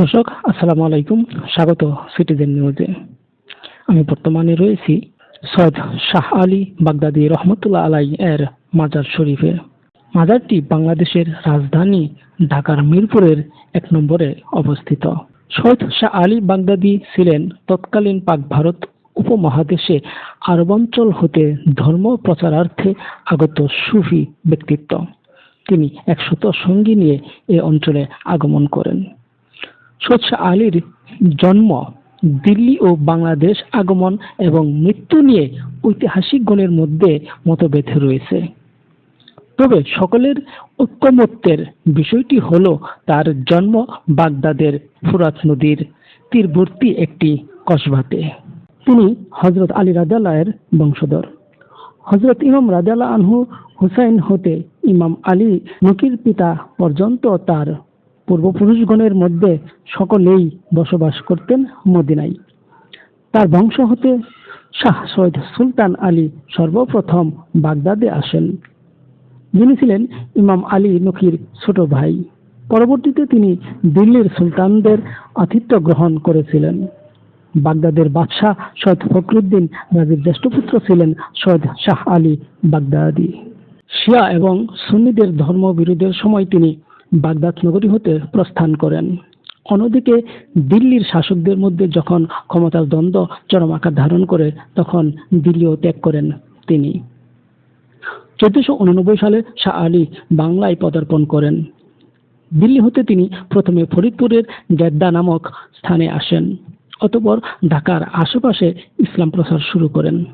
দর্শক, আসসালামু আলাইকুম। স্বাগত সিটিজেন নিউজে আমি বর্তমানে রয়েছি সৈয়দ শাহ আলী বাগদাদি রহমতুল্লাহ আলাই এর মাজার শরীফে। মাজারটি বাংলাদেশের রাজধানী ঢাকার মিরপুরের এক নম্বরে অবস্থিত। সৈয়দ শাহ আলী বাগদাদি ছিলেন তৎকালীন পাক ভারত উপমহাদেশে আরবাঞ্চল হতে ধর্ম প্রচারার্থে আগত সুফি ব্যক্তিত্ব। তিনি একশত সঙ্গী নিয়ে এ অঞ্চলে আগমন করেন। সৈয়দ আলীর জন্ম দিল্লি ও বাংলাদেশ আগমন এবং মৃত্যু নিয়ে ঐতিহাসিক ঐতিহাসিকগণের মধ্যে মতভেদ রয়েছে। তবে সকলের ঐকমত্যের বিষয়টি হল তার জন্ম বাগদাদের ফুরাত নদীর তীরবর্তী একটি কসবাতে। তিনি হজরত আলী রাজাল্লাহের বংশধর। হজরত ইমাম রাজাল্লাহ আনহু হুসাইন হতে ইমাম আলী নকির পিতা পর্যন্ত তার পূর্বপুরুষগণের মধ্যে সকলেই বসবাস করতেন মদিনায়। তার বংশ হতে শাহ সৈয়দ সুলতান আলী সর্বপ্রথম বাগদাদে আসেন। যিনি ছিলেন ইমাম আলী নকির ছোট ভাই। পরবর্তীতে তিনি দিল্লির সুলতানদের আতিথ্য গ্রহণ করেছিলেন। বাগদাদের বাদশাহ সৈয়দ ফখরুদ্দিন রাজির জ্যেষ্ঠপুত্র ছিলেন সৈয়দ শাহ আলী বাগদাদি। শিয়া এবং সুন্নিদের ধর্ম বিরোধের সময় তিনি বাগদাদ নগরী হতে প্রস্থান করেন। অন্যদিকে দিল্লির শাসকদের মধ্যে যখন ক্ষমতার দ্বন্দ্ব চরম আকার ধারণ করে, তখন দিল্লিও ত্যাগ করেন তিনি। চোদ্দশো উননব্বই সালে শাহ আলী বাংলায় পদার্পণ করেন। দিল্লি হতে তিনি প্রথমে ফরিদপুরের গেদ্দা নামক স্থানে আসেন, অতঃপর ঢাকার আশেপাশে ইসলাম প্রচার শুরু করেন।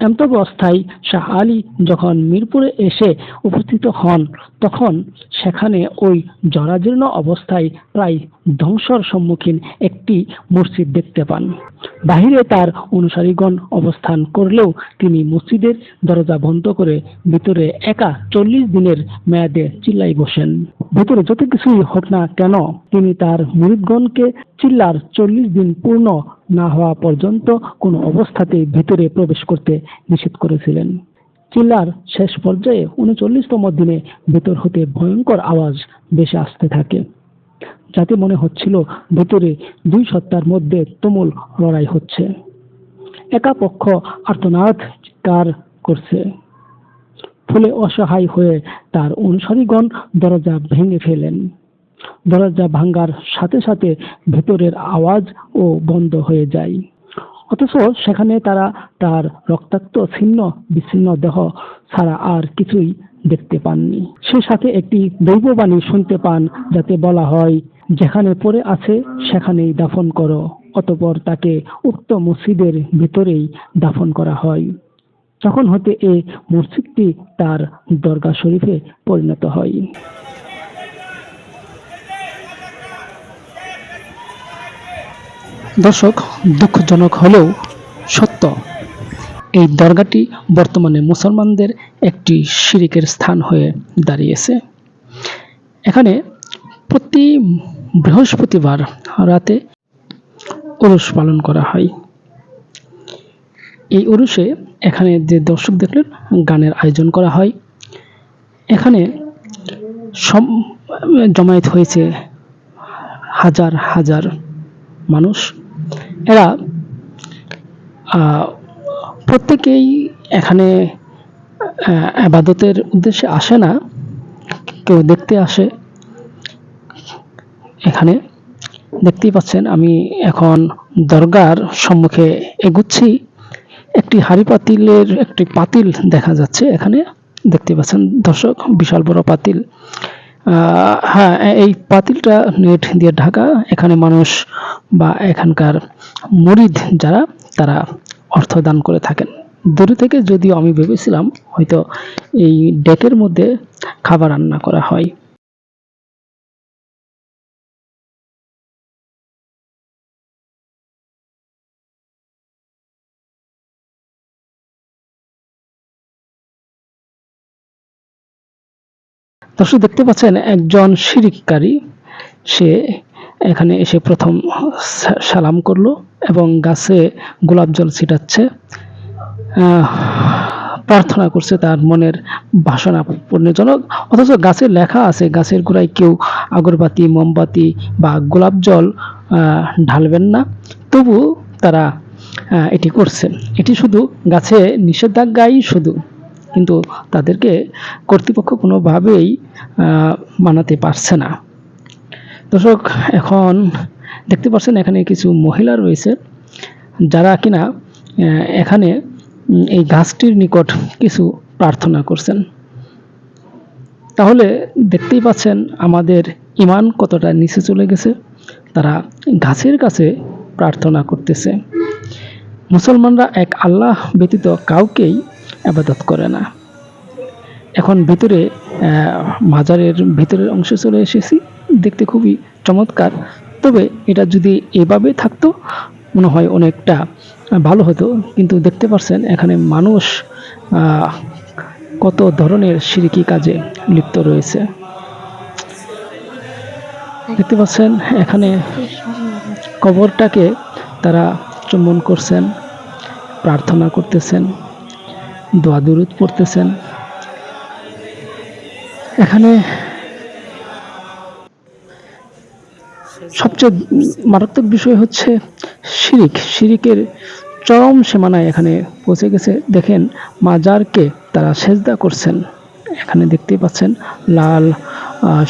অবস্থায় শাহ আলী যখন মিরপুরে এসে উপস্থিত হন, তখন সেখানে ওই জরাজীর্ণ অবস্থায় প্রায় ধ্বংসর সম্মুখীন একটি মসজিদ দেখতে পান। বাহিরে তার অনুসারীগণ অবস্থান করলেও তিনি মসজিদের দরজা বন্ধ করে ভিতরে একা চল্লিশ দিনের মেয়াদে চিল্লাই বসেন। ভিতরে যত কিছুই হোক না কেন, তিনি তার মুরিদগণকে চিল্লার চল্লিশ দিন পূর্ণ না হওয়া পর্যন্ত কোনো অবস্থাতেই ভিতরে প্রবেশ করতে নিষেধ করেছিলেন। চিল্লার শেষ পর্যায়ে উনচল্লিশতম দিনে ভেতর হতে ভয়ঙ্কর আওয়াজ ভেসে আসতে থাকে। যাতে মনে হচ্ছিল ভেতরে দুই সত্তার মধ্যে তুমুল লড়াই হচ্ছে। একা পক্ষ আর্তনাদ চিৎকার করছে। ফলে অসহায় হয়ে তার অনুসারীগণ দরজা ভেঙে ফেলেন। দরজা ভাঙ্গার সাথে সাথে ভেতরের আওয়াজ ও বন্ধ হয়ে যায়। অথচ সেখানে তারা তার রক্তাক্ত ছিন্ন বিচ্ছিন্ন দেহ ছাড়া আর কিছুই দেখতে পাননি। সে সাথে একটি দৈববাণী শুনতে পান যাতে বলা হয়, যেখানে পড়ে আছে সেখানেই দাফন করো। অতপর তাকে উক্ত মসজিদের ভিতরেই দাফন করা হয়। তখন হতে এই মসজিদটি তার দরগা শরীফে পরিণত হয়। দর্শক, দুঃখজনক হলেও সত্য। এই দরগাটি বর্তমানে মুসলমানদের একটি শিরিকের স্থান হয়ে দাঁড়িয়েছে। এখানে প্রতি বৃহস্পতিবার রাতে উরুষ পালন করা হয়। এই উরুষে এখানে যে দর্শক দেখলেন, গানের আয়োজন করা হয়। এখানে সব জমায়েত হয়েছে হাজার হাজার মানুষ। এরা প্রত্যেকেই এখানে আবাদতের উদ্দেশ্যে আসে না। কেউ দেখতে আসে এখানে। দেখতেই পাচ্ছেন, আমি এখন দরগার সম্মুখে এগুচ্ছি। একটি হাড়ি পাতিলের একটি পাতিল দেখা যাচ্ছে এখানে। দেখতে পাচ্ছেন দর্শক, বিশাল বড় পাতিল। হ্যাঁ এই পাতিলটা নেট দিয়ে ঢাকা, এখানে মানুষ বা এখানকার মরিদ যারা, তারা অর্থ দান করে থাকেন। দূরে থেকে যদিও আমি ভেবেছিলাম হয়তো এই ডেকের মধ্যে খাবার রান্না করা হয়। দর্শক, দেখতে পাচ্ছেন একজন শিরিককারী সে এখানে এসে প্রথম সালাম করল এবং গাছে গোলাপ জল ছিটাচ্ছে। প্রার্থনা করছে তার মনের বাসনা পূর্ণজনক। অথচ গাছে লেখা আছে, গাছের গোড়ায় কেউ আগরবাতি, মোমবাতি বা গোলাপ জল ঢালবেন না। তবু তারা এটি করছে। এটি শুধু গাছে নিষেধাজ্ঞাই শুধু। কিন্তু তাদেরকে কর্তৃপক্ষ কোনোভাবেই মানাতে পারছে না। দর্শক, এখন দেখতে পাচ্ছেন এখানে কিছু মহিলা রয়েছে, যারা কিনা এখানে এই গাছটির নিকট কিছু প্রার্থনা করছেন। তাহলে দেখতেই পাচ্ছেন আমাদের ইমান কতটা নিচে চলে গেছে, তারা গাছের কাছে প্রার্থনা করতেছে। মুসলমানরা এক আল্লাহ ব্যতীত কাউকেই আবাদত করে না। এখন ভিতরে মাজারের ভিতরের অংশে চলে এসেছি। দেখতে খুবই চমৎকার। তবে এটা যদি এভাবে থাকতো, মনে হয় অনেকটা ভালো হতো। কিন্তু দেখতে পাচ্ছেন এখানে মানুষ কত ধরনের সিরিকি কাজে লিপ্ত রয়েছে। দেখতে পাচ্ছেন, এখানে কবরটাকে তারা চুম্বন করছেন, প্রার্থনা করতেছেন। দোয়া দুরুদ পড়তেছেন। এখানে সবচেয়ে মারাত্মক বিষয় হচ্ছে শিরিক। শিরিকের চরম সীমানায় এখানে পৌঁছে গেছে। দেখেন মাজারকে তারা সেজদা করছেন। এখানে দেখতেই পাচ্ছেন লাল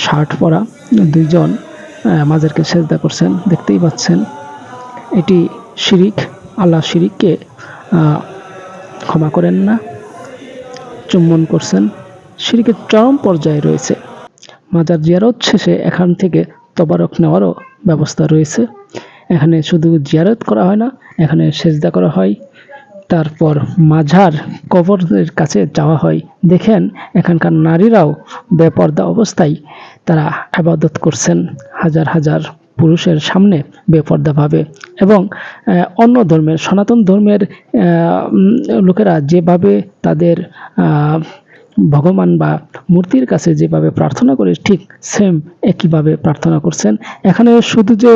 শার্ট পরা দুইজন মাজারকে সেজদা করছেন। দেখতেই পাচ্ছেন এটি শিরিক। আল্লাহ শিরিককে ক্ষমা করেন না। চুম্বন করছেন। শিরিকের চরম পর্যায়ে রয়েছে। মাজার জিয়ারত শেষে এখান থেকে তবারক নেওয়ারও ব্যবস্থা রয়েছে। এখানে শুধু জিয়ারত করা হয় না, এখানে সেজদা করা হয়। তারপর মাঝার কবরের কাছে যাওয়া হয়। দেখেন, এখানকার নারীরাও বেপর্দা অবস্থায় তারা আবাদত করছেন হাজার হাজার। পুরুষের সামনে বেপর্দাভাবে এবং অন্য ধর্মের সনাতন ধর্মের লোকেরা যেভাবে তাদের ভগবান বা মূর্তির কাছে যেভাবে প্রার্থনা করে ঠিক সেম একইভাবে প্রার্থনা করছেন। এখানে শুধু যে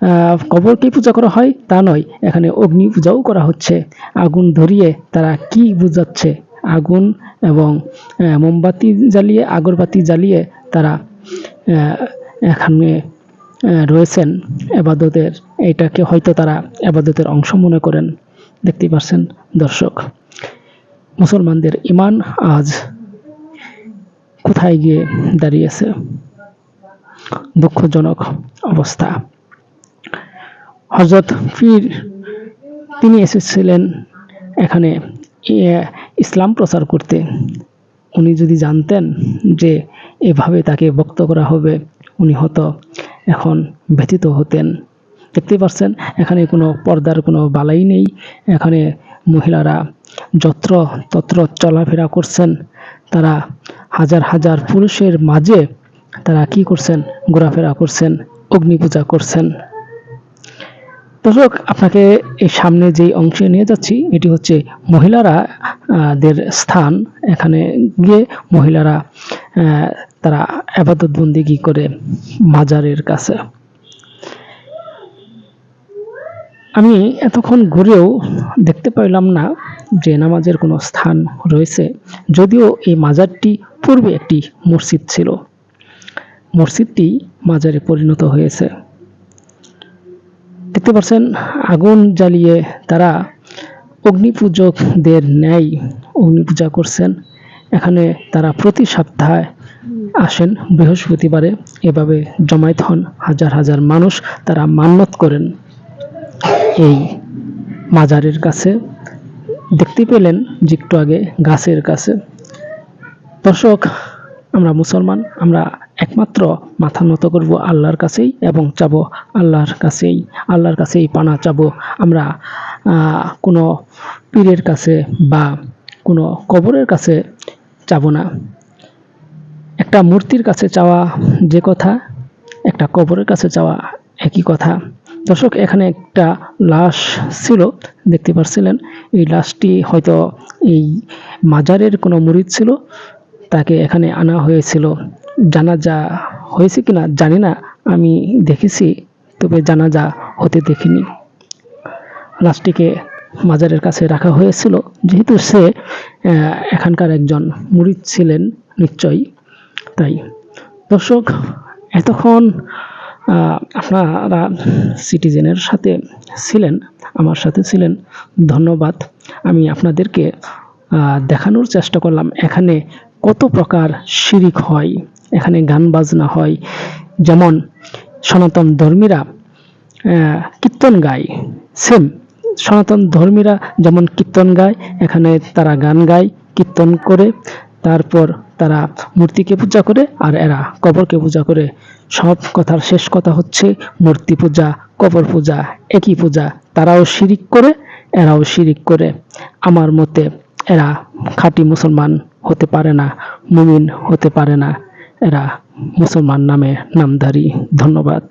আহ, কবরকে পূজা করা হয় তা নয় এখানে অগ্নি পূজাও করা হচ্ছে। আগুন ধরিয়ে তারা কি বুঝাচ্ছে? আগুন এবং মোমবাতি জ্বালিয়ে আগরবাতি জ্বালিয়ে তারা এখানে রয়েছেন এবাদতের এটাকে হয়তো তারা এবাদতের অংশ মনে করেন। দেখতে পাচ্ছেন দর্শক। মুসলমানদের ইমান আজ কোথায় গিয়ে দাঁড়িয়েছে? দুঃখজনক অবস্থা। হজরত পীর, তিনি এসেছিলেন এখানে ইসলাম প্রচার করতে। উনি যদি জানতেন যে এভাবে তাকে বক্ত করা হবে, উনি হয়তো এখন ব্যথিত হতেন। দেখতে পাচ্ছেন, এখানে কোনো পর্দার কোনো বালাই নেই। এখানে মহিলারা যত্র তত্র চলাফেরা করছেন। তারা হাজার হাজার পুরুষের মাঝে তারা কি করছেন? ঘোরাফেরা করছেন, অগ্নি পূজা করছেন। দর্শক, আপনাকে এই সামনে যেই অংশে নিয়ে যাচ্ছি, এটি হচ্ছে মহিলারা দের স্থান। এখানে গিয়ে মহিলারা তারা আবাদত বন্দিগি করে মাজারের কাছে? আমি এতক্ষণ ঘুরেও দেখতে পাইলাম না যে নামাজের কোনো স্থান রয়েছে, যদিও এই মাজারটি পূর্বে একটি মসজিদ ছিল। মসজিদটি মাজারে পরিণত হয়েছে। দেখতে পাচ্ছেন, আগুন জ্বালিয়ে তারা অগ্নি পূজকদের ন্যায় অগ্নি পূজা করছেন। এখানে তারা প্রতি সপ্তাহে আসেন, বৃহস্পতিবারে এভাবে জমায়েত হন হাজার হাজার মানুষ তারা মান্যত করেন। এই মাজারের কাছে দেখতে পেলেন যে একটু আগে গাছের কাছে। দর্শক, আমরা মুসলমান, আমরা একমাত্র মাথা নত করব আল্লাহর কাছেই এবং চাব আল্লাহর কাছেই আল্লাহর কাছেই পানা চাবো। আমরা কোনো পীরের কাছে বা কোনো কবরের কাছে চাবো না। একটা মূর্তির কাছে চাওয়া যে কথা, একটা কবরের কাছে চাওয়া একই কথা। দর্শক, এখানে একটা লাশ ছিল, দেখতে পাচ্ছিলেন এই লাশটি হয়তো এই মাজারের কোনো মুরিদ ছিল, তাকে এখানে আনা হয়েছিল। জানা যা হয়েছে কিনা জানি না, আমি দেখেছি, তবে জানা যা হতে দেখিনি। লাশটিকে মাজারের কাছে রাখা হয়েছিল, যেহেতু সে এখানকার একজন মুরিদ ছিলেন, নিশ্চয়ই। তাই। দর্শক, এতক্ষণ আপনারা সিটিজেনের সাথে ছিলেন, আমার সাথে ছিলেন, ধন্যবাদ। আমি আপনাদেরকে দেখানোর চেষ্টা করলাম, এখানে কত প্রকার শিরিক হয়, এখানে গান বাজনা হয়। যেমন, সনাতন ধর্মীরা কীর্তন গায় সেম সনাতন ধর্মীরা যেমন কীর্তন গায়, এখানে তারা গান গায়, কীর্তন করে তারপর তারা মূর্তিকে পূজা করে আর এরা কবরকে পূজা করে। সব কথার শেষ কথা হচ্ছে মূর্তি পূজা, কবর পূজা, একই পূজা। তারাও শিরিক করে, এরাও শিরিক করে। আমার মতে এরা খাঁটি মুসলমান হতে পারে না, মুমিন হতে পারে না। এরা মুসলমান নামে নামধারী। ধন্যবাদ।